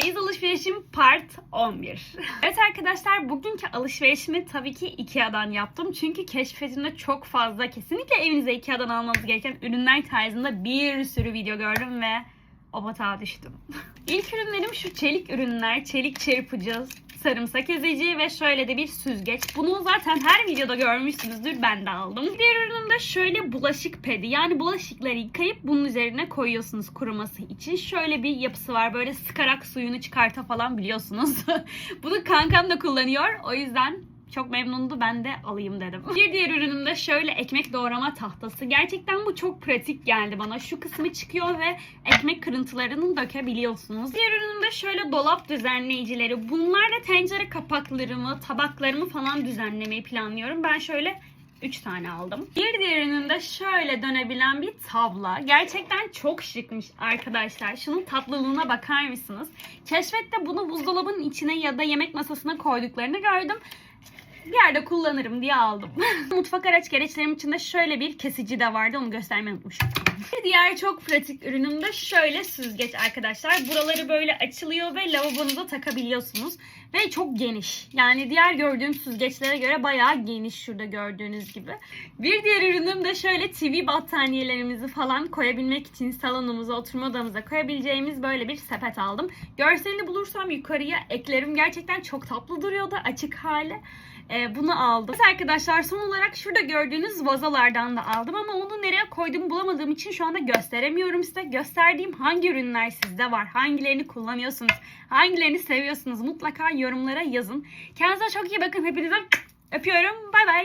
Çeyiz alışverişim part 11. Evet arkadaşlar bugünkü alışverişimi tabii ki Ikea'dan yaptım. Çünkü keşfetimde çok fazla kesinlikle evinize Ikea'dan almanız gereken ürünler tarzında bir sürü video gördüm ve o batağa düştüm. İlk ürünlerim şu çelik ürünler. Çelik çırpıcı, sarımsak ezici ve şöyle de bir süzgeç. Bunu zaten her videoda görmüşsünüzdür. Ben de aldım. Diğer ürünüm de şöyle bulaşık pedi. Yani bulaşıkları yıkayıp bunun üzerine koyuyorsunuz kuruması için. Şöyle bir yapısı var. Böyle sıkarak suyunu çıkarta falan biliyorsunuz. Bunu kankam da kullanıyor. O yüzden çok memnundu. Ben de alayım dedim. Bir diğer ürünüm de şöyle ekmek doğrama tahtası. Gerçekten bu çok pratik geldi bana. Şu kısmı çıkıyor ve ekmek kırıntılarını dökebiliyorsunuz. Diğer ürünüm de şöyle dolap düzenleyicileri. Bunlarla tencere kapaklarımı, tabaklarımı falan düzenlemeyi planlıyorum. Ben şöyle 3 tane aldım. Bir diğerinin de şöyle dönebilen bir tabla. Gerçekten çok şıkmış arkadaşlar. Şunun tatlılığına bakar mısınız? Keşfette bunu buzdolabının içine ya da yemek masasına koyduklarını gördüm bir yerde kullanırım diye aldım. Mutfak araç gereçlerim içinde şöyle bir kesici de vardı. Onu göstermeyi unutmuşum. Bir diğer çok pratik ürünüm de şöyle süzgeç arkadaşlar. Buraları böyle açılıyor ve lavabonuza takabiliyorsunuz. Ve çok geniş. Yani diğer gördüğüm süzgeçlere göre bayağı geniş şurada gördüğünüz gibi. Bir diğer ürünüm de şöyle TV battaniyelerimizi falan koyabilmek için salonumuza, oturma odamıza koyabileceğimiz böyle bir sepet aldım. Görselini bulursam yukarıya eklerim. Gerçekten çok tatlı duruyordu açık hali. Ee, bunu aldım. Evet arkadaşlar son olarak şurada gördüğünüz vazalardan da aldım ama onu nereye koyduğumu bulamadığım için şu anda gösteremiyorum size. Gösterdiğim hangi ürünler sizde var? Hangilerini kullanıyorsunuz? Hangilerini seviyorsunuz? Mutlaka yorumlara yazın. Kendinize çok iyi bakın. Hepinize öpüyorum. Bay bay.